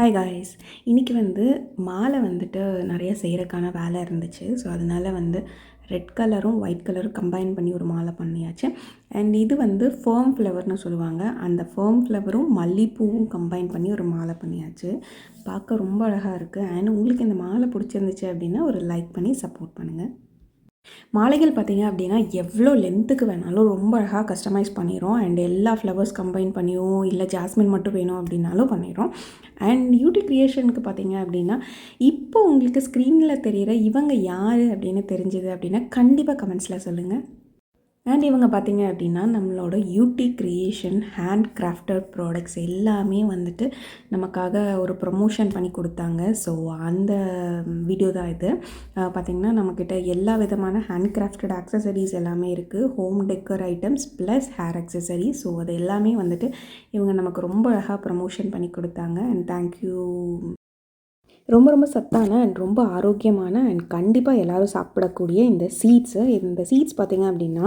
Hi guys இன்றைக்கி வந்து மாலை வந்துட்டு நிறைய செய்கிறக்கான வேலை இருந்துச்சு. ஸோ அதனால் வந்து ரெட் கலரும் ஒயிட் கலரும் கம்பைன் பண்ணி ஒரு மாலை பண்ணியாச்சு. அண்ட் இது வந்து ஃபேர்ம் ஃப்ளவர்னு சொல்லுவாங்க. அந்த ஃபேர்ம் ஃப்ளவரும் மல்லிப்பூவும் கம்பைன் பண்ணி ஒரு மாலை பண்ணியாச்சு. பார்க்க ரொம்ப அழகாக இருக்குது அண்ட் உங்களுக்கு இந்த மாலை பிடிச்சிருந்துச்சு அப்படின்னா ஒரு லைக் பண்ணி சப்போர்ட் பண்ணுங்கள் மாலைகள் பார்த்தீங்க அப்படின்னா எவ்வளோ லென்த்துக்கு வேணாலும் ரொம்ப அழகாக கஸ்டமைஸ் பண்ணிடும் அண்ட் எல்லா ஃப்ளவர்ஸ் கம்பைன் பண்ணியும் இல்லை ஜாஸ்மின் மட்டும் வேணும் அப்படின்னாலும் பண்ணிடும் அண்ட் பியூட்டி க்ரியேஷனுக்கு பார்த்தீங்க அப்படின்னா இப்போ உங்களுக்கு ஸ்க்ரீனில் தெரிகிற இவங்க யார் அப்படின்னு தெரிஞ்சது அப்படின்னா கண்டிப்பாக கமெண்ட்ஸில் சொல்லுங்கள் அண்ட் இவங்க பார்த்தீங்க அப்படின்னா நம்மளோட U D creation hand crafted products எல்லாமே வந்துட்டு நமக்காக ஒரு ப்ரொமோஷன் பண்ணி கொடுத்தாங்க. ஸோ அந்த வீடியோ தான் இது. பார்த்திங்கன்னா நம்மக்கிட்ட எல்லா விதமான ஹேண்ட் கிராஃப்டட் ஆக்சசரிஸ் எல்லாமே இருக்குது home decor items plus hair accessories so அது எல்லாமே வந்துட்டு இவங்க நமக்கு ரொம்ப அழகாக ப்ரமோஷன் பண்ணி கொடுத்தாங்க. அண்ட் தேங்க்யூ ரொம்ப ரொம்ப சத்தான அண்ட் ரொம்ப ஆரோக்கியமான அண்ட் கண்டிப்பாக எல்லோரும் சாப்பிடக்கூடிய இந்த சீட்ஸு இந்த சீட்ஸ் பார்த்திங்க அப்படின்னா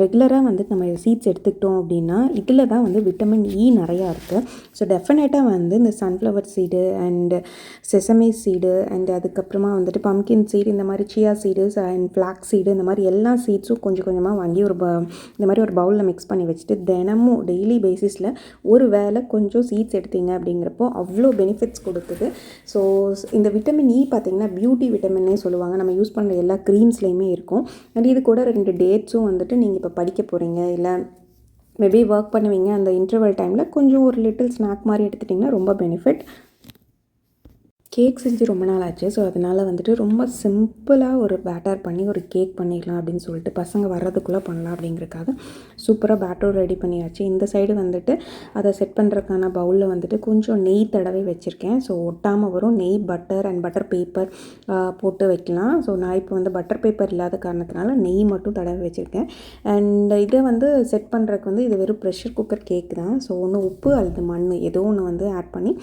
ரெகுலராக வந்து நம்ம சீட்ஸ் எடுத்துக்கிட்டோம் அப்படின்னா இதில் தான் வந்து விட்டமின் இ e நிறையா இருக்குது ஸோ டெஃபினட்டாக வந்து இந்த sunflower seed and sesame seed and அதுக்கப்புறமா வந்துட்டு பம்கின் சீடு இந்த மாதிரி chia seed and flax seed இந்த மாதிரி எல்லா சீட்ஸும் கொஞ்சம் கொஞ்சமாக வாங்கி ஒரு ப இந்த மாதிரி ஒரு பவுலில் மிக்ஸ் பண்ணி வச்சுட்டு தினமும் டெய்லி பேசிஸில் ஒரு வேளை கொஞ்சம் சீட்ஸ் எடுத்தீங்க அப்படிங்கிறப்போ அவ்வளோ பெனிஃபிட்ஸ் கொடுக்குது. ஸோ இந்த விட்டமின் இ e பார்த்திங்கன்னா பியூட்டி விட்டமின்னே சொல்லுவாங்க. நம்ம யூஸ் பண்ணுற எல்லா க்ரீம்ஸ்லேயுமே இருக்கும். அண்ட் இது கூட ரெண்டு டேட்ஸும் வந்துட்டு நீங்கள் இப்போ படிக்க போகிறீங்க இல்லை மேபி ஒர்க் பண்ணுவீங்க. அந்த இன்டர்வல் டைமில் கொஞ்சம் ஒரு லிட்டில் ஸ்நாக் மாதிரி எடுத்துட்டிங்கன்னா ரொம்ப பெனிஃபிட் கேக் செஞ்சு ரொம்ப நாள் ஆச்சு ஸோ அதனால் வந்துட்டு ரொம்ப சிம்பிளாக ஒரு பேட்டர் பண்ணி ஒரு கேக் பண்ணிடலாம் அப்படின்னு சொல்லிட்டு பசங்க வர்றதுக்குள்ளே பண்ணலாம் அப்படிங்கிறக்காக சூப்பராக பேட்டர் ரெடி பண்ணியாச்சு. இந்த சைடு வந்துட்டு அதை செட் பண்ணுறதுக்கான பவுலில் வந்துட்டு கொஞ்சம் நெய் தடவை வச்சுருக்கேன். ஸோ ஒட்டாமல் வரும். நெய் பட்டர் அண்ட் பட்டர் பேப்பர் போட்டு வைக்கலாம். ஸோ நான் இப்போ வந்து பட்டர் பேப்பர் இல்லாத காரணத்தினால நெய் மட்டும் தடவை வச்சுருக்கேன். அண்ட் இதை வந்து செட் பண்ணுறதுக்கு வந்து இது வெறும் ப்ரெஷர் குக்கர் கேக் தான். ஸோ ஒன்று உப்பு அல்லது மண் ஏதோ ஒன்று வந்து ஆட் பண்ணி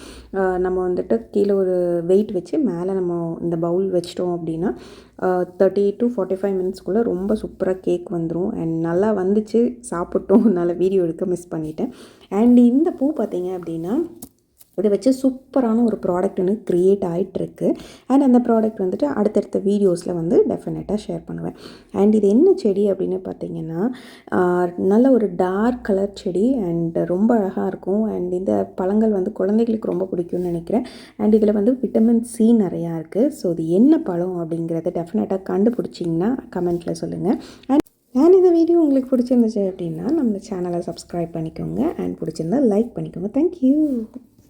நம்ம வந்துட்டு கீழே ஒரு வெயிட் வச்சு மேலே நம்ம இந்த பவுல் வச்சிட்டோம் அப்படின்னா தேர்ட்டி டு ஃபார்ட்டி ஃபைவ் மினிட்ஸ்க்குள்ளே ரொம்ப சூப்பராக கேக் வந்துடும் அண்ட் நல்லா வந்துச்சு சாப்பிட்டோம். நல்லா வீடியோ எடுக்க மிஸ் பண்ணிட்டேன். அண்ட் இந்த பூ பார்த்தீங்க அப்படின்னா இதை வச்சு சூப்பரான ஒரு ப்ராடக்ட் ஒன்று க்ரியேட் ஆகிட்டுருக்கு அண்ட் அந்த ப்ராடக்ட் வந்துட்டு அடுத்தடுத்த வீடியோஸில் வந்து டெஃபினட்டாக ஷேர் பண்ணுவேன். அண்ட் இது என்ன செடி அப்படின்னு பார்த்தீங்கன்னா நல்ல ஒரு டார்க் கலர் செடி அண்ட் ரொம்ப அழகாக இருக்கும். அண்ட் இந்த பழங்கள் வந்து குழந்தைகளுக்கு ரொம்ப பிடிக்கும்னு நினைக்கிறேன். அண்ட் இதில் வந்து விட்டமின் சி நிறையா இருக்குது ஸோ இது என்ன பழம் அப்படிங்கிறத டெஃபினட்டாக கண்டுபிடிச்சிங்கன்னா கமெண்ட்டில் சொல்லுங்கள் அண்ட் நான் இந்த வீடியோ உங்களுக்கு பிடிச்சிருந்துச்சு அப்படின்னா நம்ம சேனலை சப்ஸ்கிரைப் பண்ணிக்கோங்க. அண்ட் பிடிச்சிருந்தா லைக் பண்ணிக்கோங்க. தேங்க்யூ